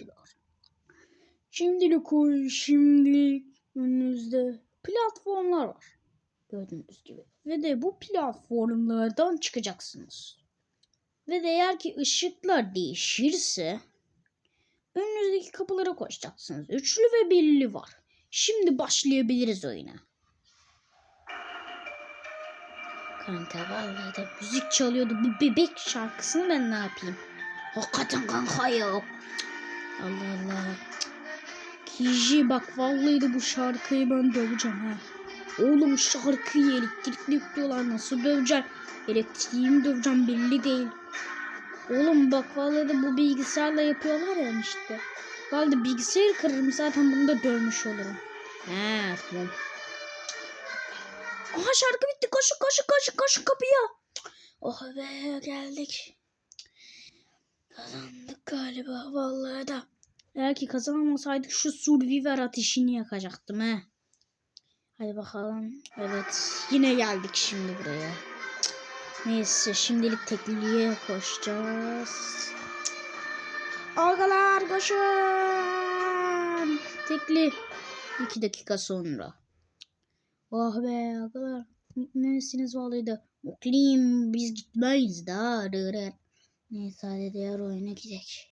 arkadaşlar. Şimdilik oyun, şimdilik önünüzde platformlar var. Gördüğünüz gibi. Ve de bu platformlardan çıkacaksınız. Ve de eğer ki ışıklar değişirse önünüzdeki kapılara koşacaksınız. Üçlü ve birli var. Şimdi başlayabiliriz oyuna. Kanka vallahi de müzik çalıyordu. Bu bebek şarkısını ben ne yapayım? Hakikaten kanka yok. Allah Allah. Kiji bak vallahi de bu şarkıyı ben döveceğim ha. Oğlum şarkıyı elektrikli yüklüyorlar nasıl döveceğim? Elektriğimi döveceğim belli değil. Oğlum bak vallahi de bu bilgisayarla yapıyorlar ya işte. Vallahi bilgisayarı kırarım zaten bunu da dövmüş olurum. He tamam. Aha şarkı bitti koşun koşun koşun koşun kapıya. Oh be geldik. Kazandık. Eğer ki kazanamasaydık şu survivor ateşini yakacaktım he. Hadi bakalım. Evet yine geldik şimdi buraya. Neyse şimdilik tekliğe koşacağız. Agalar koşun. Tekli. İki dakika sonra. Oh be agalar. Gitmemesiniz vallahi da. Mutluyum biz gitmeyiz daha. Neyse hadi diğer oyuna gidelim.